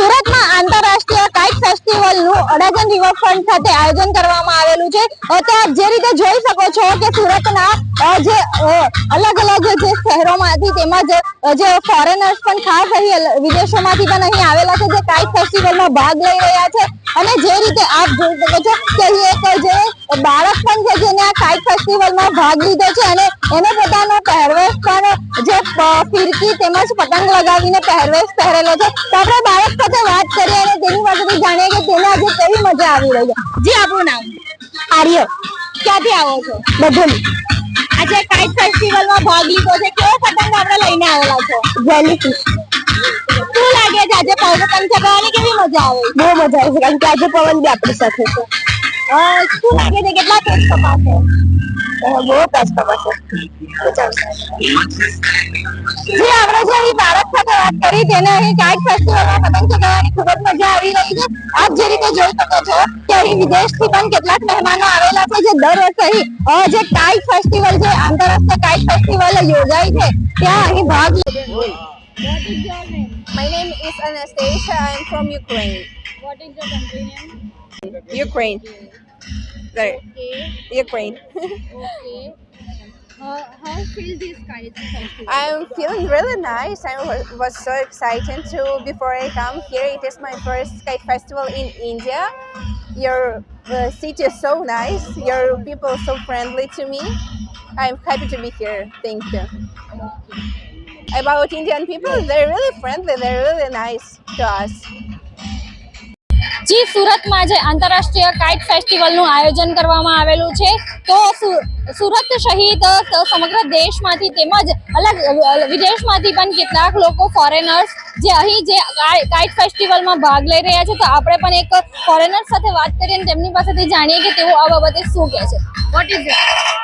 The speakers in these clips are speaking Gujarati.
સુરતમાં આંતરરાષ્ટ્રીય કાઇટ ફેસ્ટિવલનું અડાજણ રિવરફ્રન્ટ ખાતે આયોજન કરવામાં આવેલું છે. ત્યાં જે રીતે જોઈ શકો છો કે સુરતના જે અલગ અલગ જે શહેરોમાંથી તેમજ જે ફોરેનર્સ પણ ખાસ અહીં વિદેશોમાંથી પણ અહીં આવેલા છે, જે કાઇટ ફેસ્ટિવલમાં ભાગ લઈ રહ્યા છે. અને જે રીતે આપ જોઈ શકો છો કે અહીં એક જે બાળક પણ ફેસ્ટિવલમાં ભાગ લીધો છે અને એને પોતાનો પહેરવેશ પણ જે ફિરકી તેમજ પતંગ લગાવીને પહેરવેશ પહેરેલો છે. તો આપણે બાળક સાથે વાત કરીએ અને તેની પાસેથી જાણીએ કે તેને આજે કેવી મજા આવી રહી છે. જી આપણું નામ આર્ય. ક્યાંથી આવો છો? બધું. આજે કાઇટ ફેસ્ટિવલમાં ભાગ લીધો છે. કેવો પતંગ આપણે લઈને આવેલા છો? જેલીફિશ. શું લાગે છે આજે પતંગ ચગાવવાની કેવી મજા આવે? બહુ મજા આવે છે કારણ કે આજે પવન બી આપણી સાથે છે. શું લાગે છે? કેટલા કેસ કપાશે બહુ જી આપણે જે અહીં બાળક સાથે વાત કરી તેને અહીં કાઇટ ફેસ્ટિવલમાં પતંગ ચગાવવાની ખૂબ જ મજા આવી રહી છે આપ જે રીતે જોઈ શકો છો કે અહીં વિદેશથી પણ કેટલાક મહેમાનો આવેલા છે જે દર વર્ષે અહીં જે કાઇટ ફેસ્ટિવલ છે આંતરરાષ્ટ્રીય કાઇટ ફેસ્ટિવલ યોજાય છે ત્યાં અહીં ભાગ લે My name is Anastasia. I'm from Ukraine. What is your country name? Ukraine. There. Okay. Ukraine. Okay. Uh, how feel this kite festival? I'm feeling really nice. I wa- was so excited to before I come here. It is my first kite festival in India. Your uh, city is so nice. Your people so friendly to me. I'm happy to be here. Thank you. About Indian people, they're really friendly. They're really nice to us. જી સુરતમાં જે આંતરરાષ્ટ્રીય કાઇટ ફેસ્ટિવલનું આયોજન કરવામાં આવેલું છે તો સુરત સહિત સમગ્ર દેશમાંથી તેમજ અલગ વિદેશમાંથી પણ કેટલાક લોકો ફોરેનર્સ જે અહીં જે કાઇટ ફેસ્ટિવલમાં ભાગ લઈ રહ્યા છે તો આપણે પણ એક ફોરેનર્સ સાથે વાત કરીએ અને તેમની પાસેથી જાણીએ કે તેઓ આ બાબતે શું કહે છે what is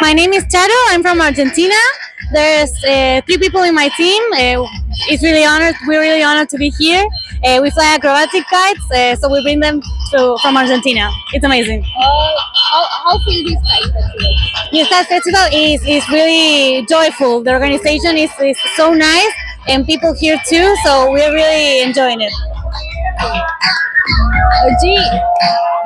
my name is Charo I am from Argentina. There's uh, three people in my team. Uh, it's really honored. We're really honored to be here. Uh, we fly acrobatic kites, uh, so we bring them to from Argentina. It's amazing. Oh, how, how feel this kite festival? Yes, that festival is, is really joyful. The organization is, is so nice, and people here too. So we're really enjoying it. જી.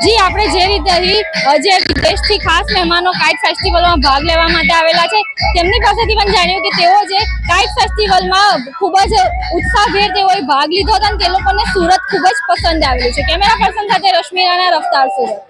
જી, આપણે જે રીતે અહીં જે વિદેશથી ખાસ મહેમાનો કાઇટ ફેસ્ટિવલમાં ભાગ લેવા માટે આવેલા છે, તેમની પાસેથી પણ જાણ્યું કે તેઓ જે કાઇટ ફેસ્ટિવલમાં ખૂબ જ ઉત્સાહભેર તેઓએ ભાગ લીધો હતો અને તે લોકોને સુરત ખૂબ જ પસંદ આવેલું છે. કેમેરા પર્સન સાથે રશ્મિ રાણા રફતાર સુરત.